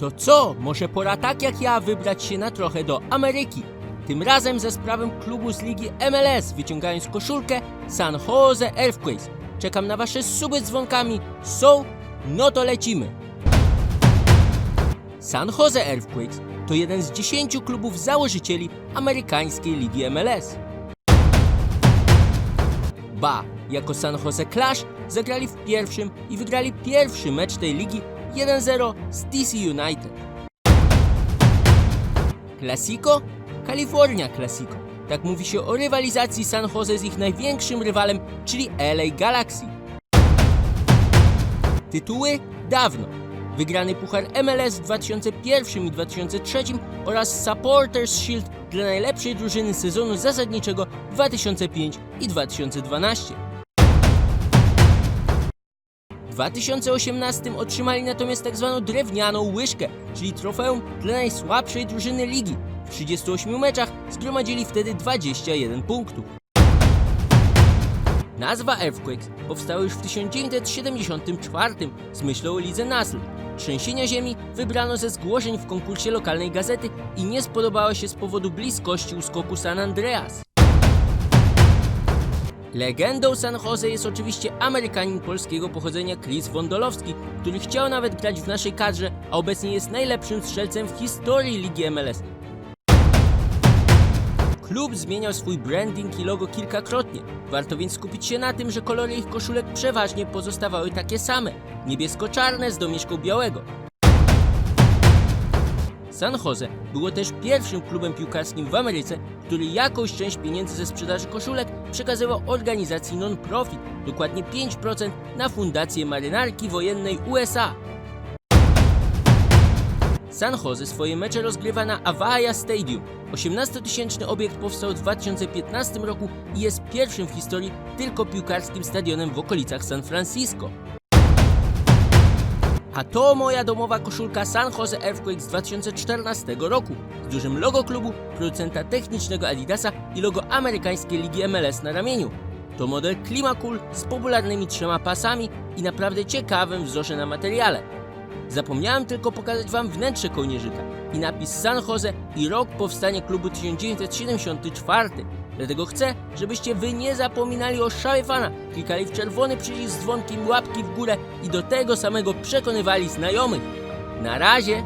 To co? Może pora tak jak ja wybrać się na trochę do Ameryki. Tym razem ze sprawą klubu z ligi MLS, wyciągając koszulkę San Jose Earthquakes. Czekam na wasze suby z dzwonkami. Są? No to lecimy. San Jose Earthquakes to jeden z 10 klubów założycieli amerykańskiej ligi MLS. Ba, jako San Jose Clash zagrali w pierwszym i wygrali pierwszy mecz tej ligi 1-0 z DC United. Clasico? California Clasico. Tak mówi się o rywalizacji San Jose z ich największym rywalem, czyli LA Galaxy. Tytuły? Dawno. Wygrany puchar MLS w 2001 i 2003 oraz Supporters Shield dla najlepszej drużyny sezonu zasadniczego 2005 i 2012. W 2018 otrzymali natomiast tak zwaną drewnianą łyżkę, czyli trofeum dla najsłabszej drużyny ligi. W 38 meczach zgromadzili wtedy 21 punktów. Nazwa Earthquakes powstała już w 1974 z myślą o lidze Nasl. Trzęsienia ziemi wybrano ze zgłoszeń w konkursie lokalnej gazety i nie spodobało się z powodu bliskości uskoku San Andreas. Legendą San Jose jest oczywiście Amerykanin polskiego pochodzenia Chris Wondolowski, który chciał nawet grać w naszej kadrze, a obecnie jest najlepszym strzelcem w historii Ligi MLS. Klub zmieniał swój branding i logo kilkakrotnie. Warto więc skupić się na tym, że kolory ich koszulek przeważnie pozostawały takie same niebiesko-czarne z domieszką białego. San Jose było też pierwszym klubem piłkarskim w Ameryce, który jakąś część pieniędzy ze sprzedaży koszulek przekazywał organizacji non-profit, dokładnie 5% na Fundację Marynarki Wojennej USA. San Jose swoje mecze rozgrywa na Avaya Stadium. 18-tysięczny obiekt powstał w 2015 roku i jest pierwszym w historii tylko piłkarskim stadionem w okolicach San Francisco. A to moja domowa koszulka San Jose Earthquake z 2014 roku z dużym logo klubu, producenta technicznego Adidasa i logo amerykańskiej ligi MLS na ramieniu. To model Climacool z popularnymi trzema pasami i naprawdę ciekawym wzorze na materiale. Zapomniałem tylko pokazać wam wnętrze kołnierzyka i napis San Jose i rok powstania klubu 1974. Dlatego chcę, żebyście wy nie zapominali o szale fana, klikali w czerwony przycisk z dzwonkiem łapki w górę i do tego samego przekonywali znajomych. Na razie!